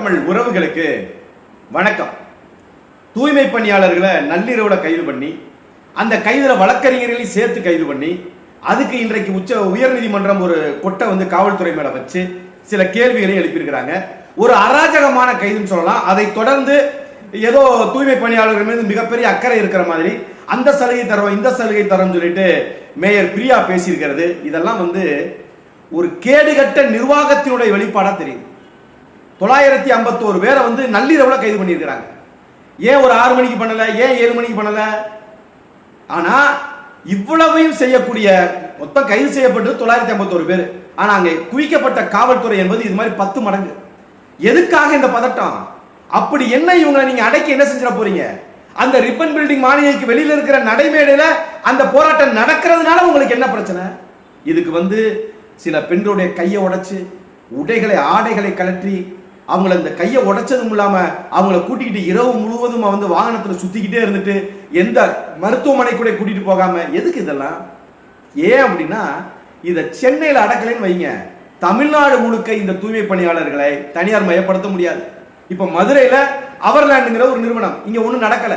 தமிழ் உறவுகளுக்கு வணக்கம். தூய்மை பணியாளர்களை நள்ளிரவுல கைது பண்ணி அந்த கைதுல வழக்கறிஞர்களையும் சேர்த்து கைது பண்ணி அதுக்கு இன்றைக்கு உச்ச உயர்நீதிமன்றம் ஒரு கொட்டை வந்து காவல்துறை மேல வச்சு சில கேள்விகளையும் எழுப்பியிருக்கிறாங்க. ஒரு அராஜகமான கைதுன்னு சொல்லலாம். அதை தொடர்ந்து ஏதோ தூய்மை பணியாளர்கள் மீது மிகப்பெரிய அக்கறை இருக்கிற மாதிரி அந்த சலுகை தரோம் இந்த சலுகை தரோம்னு சொல்லிட்டு மேயர் பிரியா பேசியிருக்கிறது. இதெல்லாம் வந்து ஒரு கேடுகட்ட நிர்வாகத்தினுடைய வெளிப்பாடா தெரியுது. தொள்ளாயிரத்தி ஐம்பத்தோரு பேரை வந்து நள்ளிரவில் கைது பண்ணியிருக்கிறாங்க. ஏன் ஒரு ஆறு மணிக்கு பண்ணலை? ஏன் ஏழு மணிக்கு பண்ணலை? ஆனால் இவ்வளவையும் செய்யக்கூடிய மொத்தம் கைது செய்யப்பட்டது தொள்ளாயிரத்தி ஐம்பத்தோரு பேர். ஆனால் அங்கே குவிக்கப்பட்ட காவல்துறை என்பது இது மாதிரி பத்து மடங்கு. எதுக்காக இந்த பதட்டம்? அப்படி என்ன இவங்களை நீங்கள் அடக்கி என்ன செஞ்சிட போறீங்க? அந்த ரிப்பன் பில்டிங் மாளிகைக்கு வெளியில் இருக்கிற நடைமேடையில் அந்த போராட்டம் நடக்கிறதுனால உங்களுக்கு என்ன பிரச்சனை? இதுக்கு வந்து சில பெண்களுடைய கையை உடைச்சு உடைகளை ஆடைகளை கழற்றி அவங்கள இந்த கையை உடைச்சதும் இல்லாம அவங்கள கூட்டிக்கிட்டு இரவு முழுவதும் வந்து வாகனத்துல சுத்திக்கிட்டே இருந்துட்டு எந்த மருத்துவமனை கூட கூட்டிட்டு போகாம எதுக்கு இதெல்லாம்? ஏன் அப்படின்னா இதை சென்னையில் அடக்கலைன்னு வைங்க. தமிழ்நாடு முழுக்க இந்த தூய்மை பணியாளர்களை தனியார் மயப்படுத்த முடியாது. இப்ப மதுரையில அவர்லாண்டுங்கிற ஒரு நிறுவனம் இங்க ஒண்ணும் நடக்கல.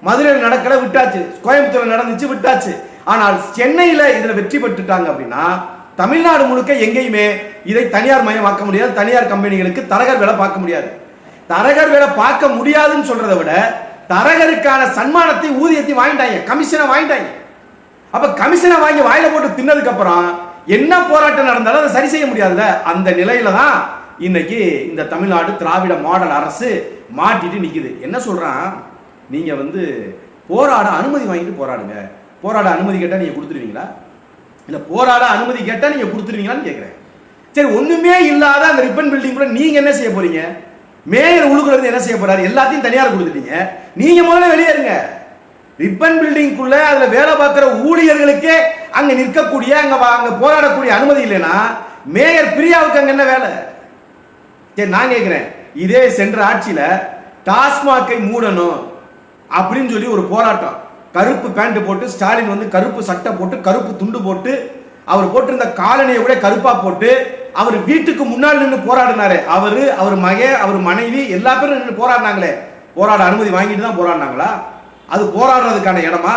மதுரையில் நடக்கல விட்டாச்சு. கோயம்புத்தூர்ல நடந்துச்சு விட்டாச்சு. ஆனால் சென்னையில இதுல வெற்றி பெற்றுட்டாங்க அப்படின்னா தமிழ்நாடு முழுக்க எங்கேயுமே இதை தனியார் மயமாக்க முடியாது. தனியார் கம்பெனிகளுக்கு தரகர் வேலை பார்க்க முடியாது. தரகர் வேலை பார்க்க முடியாதுன்னு சொல்றதை விட தரகருக்கான சன்மானத்தை ஊதியத்தை வாங்கிட்டாங்க. கமிஷனை வாங்கிட்டாங்க. அப்ப கமிஷனை வாங்கி வாயில போட்டு தின்னதுக்கு அப்புறம் என்ன போராட்டம் நடந்தாலும் அதை சரி செய்ய முடியாதுல்ல? அந்த நிலையில தான் இன்னைக்கு இந்த தமிழ்நாடு திராவிட மாடல் அரசு மாட்டிட்டு நிக்குது. என்ன சொல்றான்? நீங்க வந்து போராட அனுமதி வாங்கிட்டு போராடுங்க. போராட அனுமதி கேட்டா நீங்க கொடுத்துருவீங்களா? இல்லை போராட அனுமதி கேட்டால் நீங்கள் கொடுத்துருவீங்களான்னு கேட்குறேன் சரி ஒன்றுமே இல்லாத அந்த ரிப்பன் பில்டிங் கூட நீங்கள் என்ன செய்ய போறீங்க? மேயர் உழுகுறது என்ன செய்ய போறாரு? எல்லாத்தையும் தனியார் கொடுத்துட்டீங்க. நீங்க முதல்ல வெளியேறுங்க ரிப்பன் பில்டிங்குள்ள அதுல வேலை பார்க்கிற ஊழியர்களுக்கே அங்க நிற்கக்கூடிய அங்க அங்கே அங்க போராடக்கூடிய அனுமதி இல்லைன்னா மேயர் பிரியாவுக்கு அங்க என்ன வேலை? சரி நான் கேட்கிறேன் இதே சென்ற ஆட்சியில டாஸ்மாகை மூடணும் அப்படின்னு சொல்லி ஒரு போராட்டம். கருப்பு பேண்ட் போட்டு ஸ்டாலின் வந்து கருப்பு சட்டை போட்டு கருப்பு துண்டு போட்டு அவர் போட்டிருந்த காலனியை கூட கருப்பா போட்டு அவர் வீட்டுக்கு முன்னால் நின்று போராடினாரு. அவர் அவர் மக அவர் மனைவி எல்லா பேரும் நின்று போராடினாங்களே. போராட அனுமதி வாங்கிட்டு தான் போராடினாங்களா? அது போராடுறதுக்கான இடமா?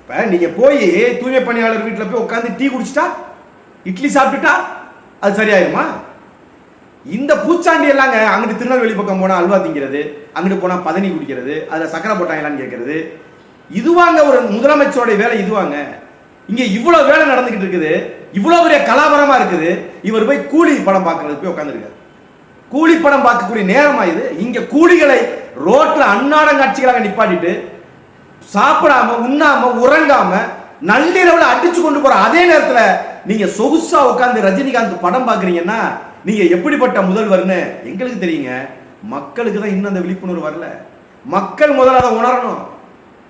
இப்ப நீங்க போய் தூய்மை பணியாளர் வீட்டில் போய் உட்காந்து டீ குடிச்சிட்டா? இட்லி சாப்பிட்டுட்டா? அது சரியாயிருமா? இந்த பூச்சாண்டி எல்லாங்க அங்கிட்டு திருநெல்வேலி பக்கம் போனா அல்வா திங்கிறது அங்கிட்டு போனா பதனி குடிக்கிறது அதுல சக்கரை போட்டாங்களான்னு கேட்கறது இதுவாங்க ஒரு முதலமைச்சருடைய வேலை இதுவாங்க. இங்க இவ்வளவு வேலை நடந்துகிட்டு இருக்குது இவ்வளவு பெரிய கலாபரமா இருக்குது. இவர் போய் கூலி படம் பார்க்கறது போய் உட்காந்துருக்காரு கூலி படம் பார்க்கக்கூடிய நேரமா இது. இங்க கூலிகளை ரோட்ல அன்னாடம் காட்சிகளாக நிப்பாட்டிட்டு சாப்பிடாம உண்ணாம உறங்காம நள்ளிரவுல அடிச்சு கொண்டு போற அதே நேரத்துல நீங்க சொகுசா உட்காந்து ரஜினிகாந்த் படம் பாக்குறீங்கன்னா நீங்க எப்படிப்பட்ட முதல்வர்னு எங்களுக்கு தெரியுங்க. மக்களுக்கு தான் இன்னும் அந்த விழிப்புணர்வு வரல. மக்கள் முதல்ல அதை உணரணும்.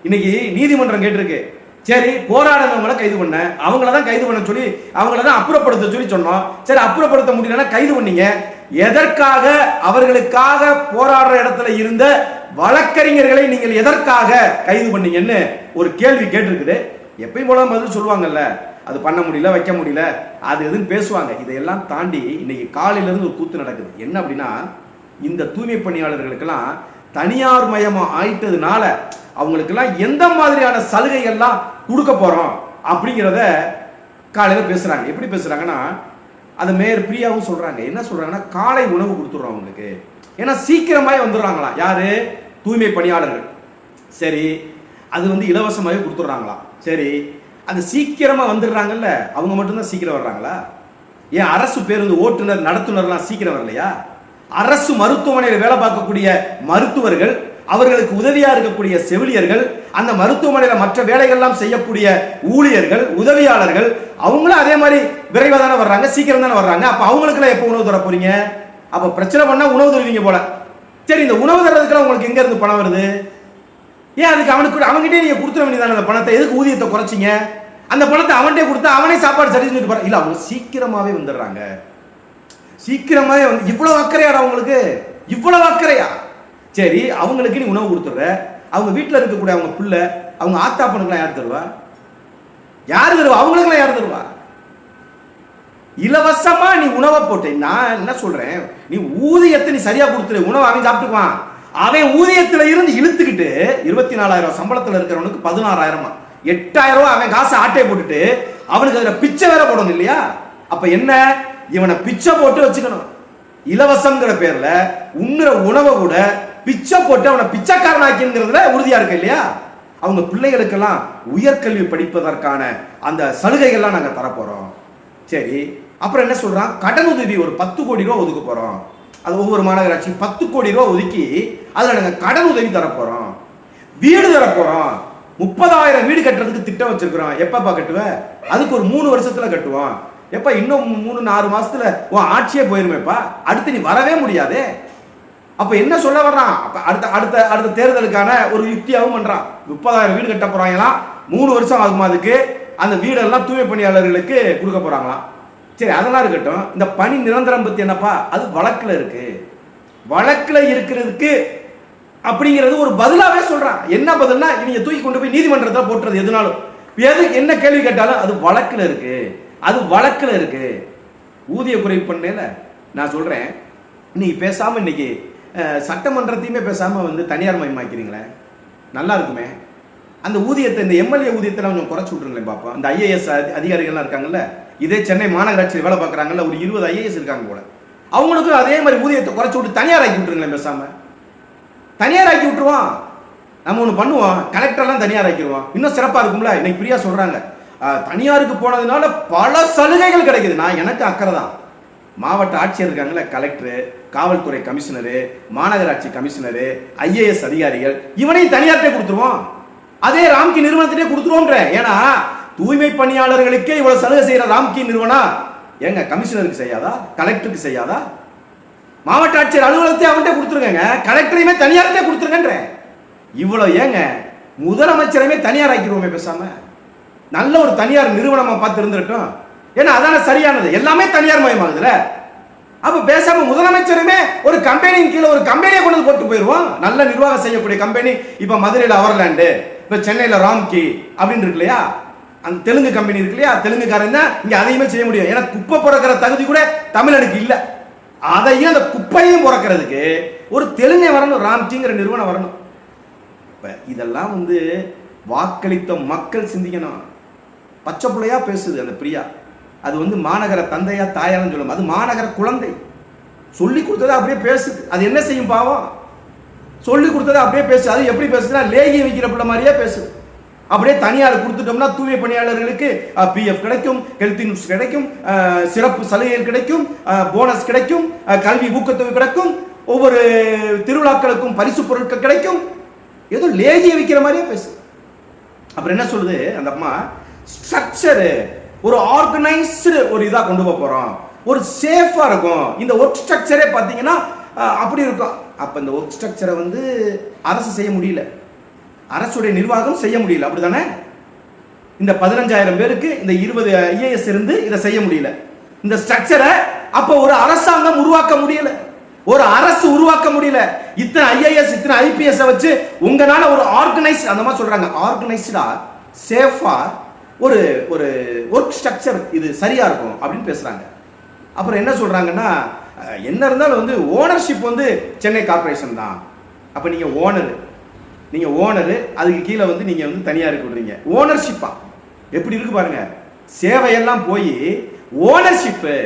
இன்னைக்கு நீதிமன்றம் கேட்டிருக்கு. சரி போராடினவங்கள கைது பண்ண. அவங்கள தான் கைது பண்ண சொல்லி அவங்கள தான் அப்புறப்படுத்த சொல்லி சொன்னோம். சரி அப்புறப்படுத்த முடியலன்னா கைது பண்ணீங்க. எதற்காக அவர்களுக்காக போராடுற இடத்துல இருந்த வழக்கறிஞர்களை நீங்கள் எதற்காக கைது பண்ணீங்கன்னு ஒரு கேள்வி கேட்டிருக்குது. எப்பயும் போல பதில் சொல்லுவாங்கல்ல அது பண்ண முடியல வைக்க முடியல. அது எதுன்னு பேசுவாங்க. இதையெல்லாம் தாண்டி இன்னைக்கு காலையிலேருந்து ஒரு கூத்து நடக்குது. என்ன அப்படின்னா இந்த தூய்மை பணியாளர்களுக்கெல்லாம் தனியார் மயமா ஆயிட்டதுனால அவங்களுக்கெல்லாம் எந்த மாதிரியான சலுகைகள்லாம் கொடுக்க போறோம் அப்படிங்கிறத காலையில் பேசுறாங்க. எப்படி பேசுறாங்கன்னா அந்த மேயர் பிரியாவும் சொல்றாங்க. என்ன சொல்றாங்கன்னா காலை உணவு கொடுத்துட்றோம் அவங்களுக்கு. ஏன்னா சீக்கிரமாகவே வந்துடுறாங்களா? யாரு? தூய்மை பணியாளர்கள். சரி அது வந்து இலவசமாகவே கொடுத்துட்றாங்களாம் சரி அது சீக்கிரமாக வந்துடுறாங்கல்ல அவங்க மட்டும்தான் சீக்கிரம் வர்றாங்களா? ஏன் அரசு பேருந்து ஓட்டுநர் நடத்துனர்லாம் சீக்கிரம் வரலையா? அரசு மருத்துவமனையில் வேலை பார்க்கக்கூடிய மருத்துவர்கள் அவர்களுக்கு உதவியா இருக்கக்கூடிய செவிலியர்கள் அந்த மருத்துவமனையில் மற்ற வேலைகள்லாம் செய்யக்கூடிய ஊழியர்கள் உதவியாளர்கள் அவங்களும் அதே மாதிரி விரைவாக தானே வர்றாங்க சீக்கிரம் தானே வர்றாங்க. அப்போ அவங்களுக்குலாம் எப்போ உணவு தர போறீங்க? அப்போ பிரச்சனை பண்ணால் உணவு தருவீங்க போல. சரி இந்த உணவு தர்றதுக்குலாம் உங்களுக்கு எங்கேருந்து பணம் வருது? ஏன் அதுக்கு அவனுக்கு அவன்கிட்டே நீங்கள் கொடுத்துட வேண்டியதான அந்த பணத்தை? எதுக்கு ஊதியத்தை குறைச்சிங்க? அந்த பணத்தை அவன்கிட்டே கொடுத்தா அவனே சாப்பாடு சரி செஞ்சுட்டு போறான். இல்லை அவங்க சீக்கிரமாகவே வந்துடுறாங்க. சீக்கிரமாகவே வந்து இவ்வளோ அக்கறையாடா அவங்களுக்கு? இவ்வளோ அக்கறையா? சரி அவங்களுக்கு நீ உணவு கொடுத்துட்ற. அவங்க வீட்டில் இருக்கக்கூடிய அவங்க பிள்ளை அவங்க ஆத்தா பணக்கெலாம் யார் தருவா? யார் தருவா? அவங்களுக்கெல்லாம் யார் தருவா? இலவசமாக நீ உணவை போட்டு நான் என்ன சொல்கிறேன் நீ ஊதியத்தை நீ சரியாக கொடுத்துரு. உணவை அவன் சாப்பிட்டுக்குவான். அவன் ஊதியத்துல இருந்து இழுத்துக்கிட்டு இருபத்தி நாலாயிரம் சம்பளத்துல இருக்கிறவனுக்கு பதினாறாயிரமா? எட்டாயிரம் ரூபாய் அவன் காசை ஆட்டையை போட்டுட்டு அவனுக்கு அதுல பிச்சை வேற போடணும் இல்லையா? அப்ப என்ன? இவனை பிச்சை போட்டு வச்சுக்கணும். இலவசங்கிற பேர்ல உண்ணுற உணவை கூட பிச்சை போட்டு அவனை பிச்சைக்காரனாக்கிங்கிறதுல உறுதியா இருக்கு இல்லையா? அவங்க பிள்ளைகளுக்கெல்லாம் உயர்கல்வி படிப்பதற்கான அந்த சலுகைகள்லாம் நாங்க தரப்போறோம். சரி அப்புறம் என்ன சொல்றான்? கடன் உதவி ஒரு பத்து கோடி ரூபா ஒதுக்க போறோம். அது ஒவ்வொரு மாநகராட்சி பத்து கோடி ரூபா ஒதுக்கி அதில் நாங்கள் கடன் உதவி தரப்போகிறோம் வீடு தரப்போகிறோம் முப்பதாயிரம் வீடு கட்டுறதுக்கு திட்டம் வச்சிருக்கிறோம். எப்பப்பா கட்டுவ? அதுக்கு ஒரு மூணு வருஷத்தில் கட்டுவோம். எப்பா இன்னும் மூணு நாலு மாசத்துல உன் ஆட்சியே போயிருமேப்பா. அடுத்து நீ வரவே முடியாதே. அப்ப என்ன சொல்ல வர்றான்? அப்ப அடுத்த அடுத்த அடுத்த தேர்தலுக்கான ஒரு யுக்தியாகவும் பண்றான். முப்பதாயிரம் வீடு கட்ட போகிறாங்களாம் மூணு வருஷம் ஆகுமா அதுக்கு? அந்த வீடெல்லாம் தூய்மை பணியாளர்களுக்கு கொடுக்க போறாங்களாம். சரி அதெல்லாம் இருக்கட்டும். இந்த பணி நிரந்தரம் பத்தி என்னப்பா? அது வழக்கில் இருக்கு. வழக்கில் இருக்கிறதுக்கு அப்படிங்கிறது ஒரு பதிலாகவே சொல்றான். என்ன பதில்னா நீங்க தூக்கி கொண்டு போய் நீதிமன்றத்தில் போட்டுறது எதுனாலும். எது என்ன கேள்வி கேட்டாலும் அது வழக்கில் இருக்கு. அது வழக்கில் இருக்கு. ஊதிய குறைப்பு பண்ணல நான் சொல்றேன். இன்னைக்கு பேசாம இன்னைக்கு சட்டமன்றத்தையுமே பேசாம வந்து தனியார் மயமாக்கிறீங்களே. நல்லா இருக்குமே. அந்த ஊதியத்தை இந்த எம்எல்ஏ ஊதியத்தை கொஞ்சம் குறைச்சி விட்டுருங்களேன் பாப்பா. அந்த ஐஏஎஸ் அதிகாரிகள்லாம் இருக்காங்கல்ல இதே சென்னை மாநகராட்சியில் வேலை பார்க்குறாங்கல்ல ஒரு இருபது ஐஏஎஸ் இருக்காங்க போல. அவங்களுக்கும் அதே மாதிரி ஊதியத்தை குறைச்சி விட்டு தனியார் ஆக்கி விட்டுருங்களேன் பேசாம. தனியார் ஆக்கி விட்டுருவோம் நம்ம ஒன்று பண்ணுவோம். கலெக்டர்லாம் தனியார் ஆக்கிடுவோம் இன்னும் சிறப்பாக இருக்கும்ல? இன்னைக்கு பிரியா சொல்கிறாங்க தனியாருக்கு போனதுனால பல சலுகைகள் கிடைக்குது. நான் எனக்கு அக்கறை தான். மாவட்ட ஆட்சியர் இருக்காங்கல்ல கலெக்டரு காவல்துறை கமிஷனரு மாநகராட்சி கமிஷனரு ஐஏஎஸ் அதிகாரிகள் இவனையும் தனியார்ட்டே கொடுத்துருவோம். அதே ராம்கி நிறுவனத்திலே கொடுத்துருவோன்ற ஏன்னா தூய்மை பணியாளர்களுக்கே இவ்வளவு சலுகை செய்யற ராம்கி நிறுவனம் ஏங்க கமிஷனருக்கு செய்யாதா? கலெக்டருக்கு செய்யாதா? மாவட்ட ஆட்சியர் அலுவலகத்தை அவன்கிட்ட கொடுத்துருங்க கலெக்டரையுமே தனியார்ட்டே கொடுத்துருங்கன்ற. இவ்வளவு ஏங்க முதலமைச்சரையுமே தனியார் ஆக்கிடுவோமே பேசாம. நல்ல ஒரு தனியார் நிறுவனமா பார்த்து இருந்துட்டோம் ஏன்னா அதான சரியானது. எல்லாமே தனியார் மயமாகுதுல. அப்ப பேசாம முதலமைச்சருமே ஒரு கம்பெனியின் கீழே ஒரு கம்பெனியை கொண்டு போட்டு போயிருவோம் நல்ல நிர்வாகம் செய்யக்கூடிய கம்பெனி இப்ப மதுரையில் அவர்லாண்டு. இப்போ சென்னையில் ராம்கி அப்படின்னு இருக்கு இல்லையா? அந்த தெலுங்கு கம்பெனி இருக்கு இல்லையா? தெலுங்குக்காரன் தான் இங்கே அதையுமே செய்ய முடியும். ஏன்னா குப்பை பிறக்கிற தகுதி கூட தமிழனுக்கு இல்லை. அதையும் அந்த குப்பையும் பிறக்கிறதுக்கு ஒரு தெலுங்கை வரணும் ராம்கிங்கிற நிறுவனம் வரணும். இப்போ இதெல்லாம் வந்து வாக்களித்த மக்கள் சிந்திக்கணும். பச்சை பிள்ளையா பேசுது அந்த பிரியா. அது வந்து மாநகர தந்தையா தாயான்னு சொல்லும் அது மாநகர குழந்தை. சொல்லி கொடுத்ததா அப்படியே பேசுது. அது என்ன செய்யும் பாவம்? சொல்லி கொடுத்ததை அப்படியே பேசு. அது எப்படி பேசுதுன்னா லேகியம் வைக்கிற பிள்ளை மாதிரியே பேசுது அப்படியே தனியார் கொடுத்துட்டோம்னா தூய பணியாளர்களுக்கு பிஎஃப் கிடைக்கும் ஹெல்த் இன்சூரன்ஸ் கிடைக்கும் சிறப்பு சலுகைகள் கிடைக்கும் போனஸ் கிடைக்கும் கல்வி ஊக்கத்தொகை கிடைக்கும் ஒவ்வொரு திருவிழாக்களுக்கும் பரிசு பொருட்கள் கிடைக்கும். ஏதோ லேகிய வைக்கிற மாதிரியே பேசு. அப்புறம் என்ன சொல்லுது அந்த அம்மா? ஸ்ட்ரக்சரு ஒரு ஆர்கனைஸ்டு ஒரு இதாக கொண்டு போக போகிறோம் ஒரு சேஃபாக இருக்கும். இந்த ஒர்க் ஸ்ட்ரக்சரே பார்த்தீங்கன்னா அப்படி இருக்கும். அப்போ இந்த ஒர்க் ஸ்ட்ரக்சரை வந்து அரசு செய்ய முடியல. அரசுடைய நிர்வாகம் செய்ய முடியல. அப்படிதானே இந்த பதினஞ்சாயிரம் பேருக்கு இந்த இருபது ஐஏஎஸ் இருந்து இதை செய்ய முடியல. இந்த ஸ்ட்ரக்சரை அப்போ ஒரு அரசாங்கம் உருவாக்க முடியல. ஒரு அரசு உருவாக்க முடியல. இத்தனை ஐஏஎஸ் இத்தனை ஐபிஎஸ் வச்சு உங்களால ஒரு ஆர்கனைஸ் அந்த மாதிரி சொல்றாங்க. ஆர்கனைஸ்டா சேஃபா ஒரு ஒரு ஒர்க் ஸ்ட்ரக்சர் இது சரியா இருக்கும் அப்படின்னு பேசுறாங்க. அப்புறம் என்ன சொல்றாங்கன்னா என்ன இருந்தாலும் வந்து ஓனர்ஷிப் வந்து சென்னை கார்ப்பரேஷன் தான். அப்போ நீங்கள் ஓனரு நீங்கள் ஓனரு அதுக்கு கீழே வந்து நீங்கள் வந்து தனியாக இருக்க விடுறீங்க. ஓனர்ஷிப்பா எப்படி இருக்கு பாருங்க. சேவையெல்லாம் போய் ஓனர்ஷிப்பு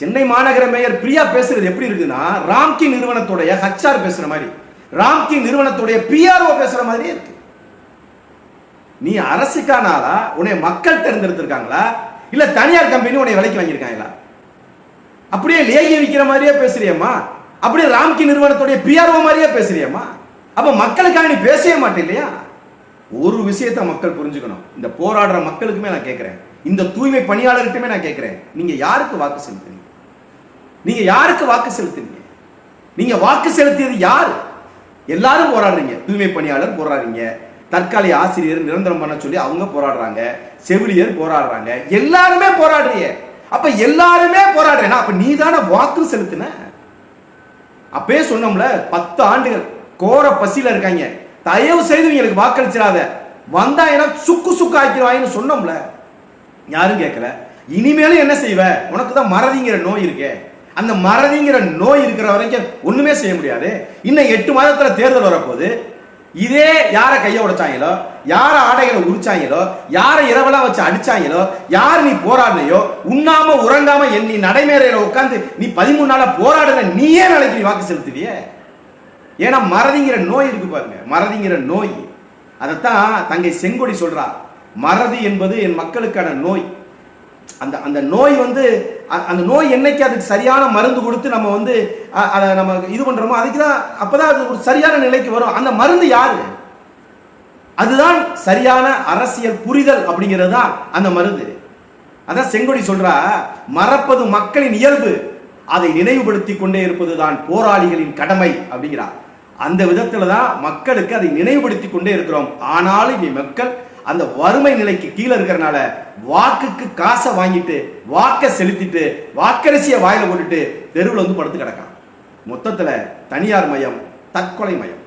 சென்னை மாநகர மேயர் பிரியா பேசுறது எப்படி இருக்குன்னா ராம்கி நிறுவனத்துடைய ஹச்ஆர் பேசுற மாதிரி. ராம்கி நிறுவனத்துடைய பிஆர்ஓ பேசுற மாதிரியே இருக்கு. நீ அரசுக்கானாலா உன்னை மக்கள் தேர்ந்தெடுத்திருக்காங்களா? இல்ல தனியார் கம்பெனி உன்னை விலைக்கு வாங்கியிருக்காங்களா? அப்படியே லேகி விற்கிற மாதிரியே பேசுறியம்மா. அப்படியே ராம்கி நிறுவனத்துடைய பிஆர்ஓ மாதிரியே பேசுறியம்மா. அப்ப மக்களுக்காக நீ பேசவே மாட்டே இல்லையா ஒரு விஷயத்தை மக்கள் புரிஞ்சுக்கணும். இந்த போராடுற மக்களுக்குமே நான் கேட்கிறேன் இந்த தூய்மை பணியாளர்கிட்டமே நான் கேட்கிறேன் நீங்க யாருக்கு வாக்கு செலுத்துறீங்க? நீங்க யாருக்கு வாக்கு செலுத்துறீங்க? நீங்க வாக்கு செலுத்தியது யார்? எல்லாரும் போராடுறீங்க. தூய்மை பணியாளர் போராடுறீங்க. தற்காலிக ஆசிரியர் நிரந்தரம் பண்ண சொல்லி அவங்க போராடுறாங்க. செவிலியர் போராடுறாங்க. எல்லாருமே போராடுறீங்க. அப்ப எல்லாருமே போராடுறேன்னா அப்ப நீ தானே வாக்கு செலுத்தின? அப்பயே சொன்னோம்ல பத்து ஆண்டுகள் கோர பசியில இருக்காங்க. தயவு செய்து இவங்களுக்கு வாக்களிச்சிடாத. வந்தா ஏன்னா சுக்கு சுக்கு ஆக்கிடுவாங்கன்னு சொன்னோம்ல. யாரும் கேட்கல இனிமேலும் என்ன செய்வ? உனக்கு தான் மறதிங்கிற நோய் இருக்கே. அந்த மறதிங்கிற நோய் இருக்கிற வரைக்கும் ஒண்ணுமே செய்ய முடியாது. இன்னும் எட்டு மாதத்துல தேர்தல் வரப்போகுது. இதே யாரை கையை உடைச்சாங்களோ யார ஆடைகளை உரிச்சாங்களோ யாரை இரவலா வச்சு அடிச்சாங்களோ யார் நீ போராடினையோ உண்ணாம உறங்காம என் நீ நடைமேறையில உட்காந்து நீ பதிமூணு நாளா போராடுன நீயே நாளைக்கு நீ வாக்கு செலுத்துவிய? ஏன்னா மறதிங்கிற நோய் இருக்கு பாருங்க. மறதிங்கிற நோய். அதைத்தான் தங்கை செங்கொடி சொல்றா. மறதி என்பது என் மக்களுக்கான நோய். அந்த அந்த நோய் வந்து அந்த நோய் என்னைக்கு அதுக்கு சரியான மருந்து கொடுத்து நம்ம வந்து அதை நம்ம இது பண்றோமோ அதுக்கு தான் அப்பதான் அது ஒரு சரியான நிலைக்கு வரும். அந்த மருந்து யாரு? அதுதான் சரியான அரசியல் புரிதல் அப்படிங்கிறது தான் அந்த மருந்து. அதான் செங்கொடி சொல்றா மறப்பது மக்களின் இயல்பு. அதை நினைவுபடுத்தி கொண்டே இருப்பதுதான் போராளிகளின் கடமை அப்படிங்கிறா. அந்த விதத்துல தான் மக்களுக்கு அதை நினைவுபடுத்தி கொண்டே இருக்கிறோம். ஆனாலும் இனி மக்கள் அந்த வறுமை நிலைக்கு கீழே இருக்கிறனால வாக்குக்கு காசை வாங்கிட்டு வாக்கை செலுத்திட்டு வாக்கரிசியை வாயில போட்டுட்டு தெருவில் வந்து படுத்து கிடக்கான். மொத்தத்தில் தனியார் மயம் தற்கொலை மயம்.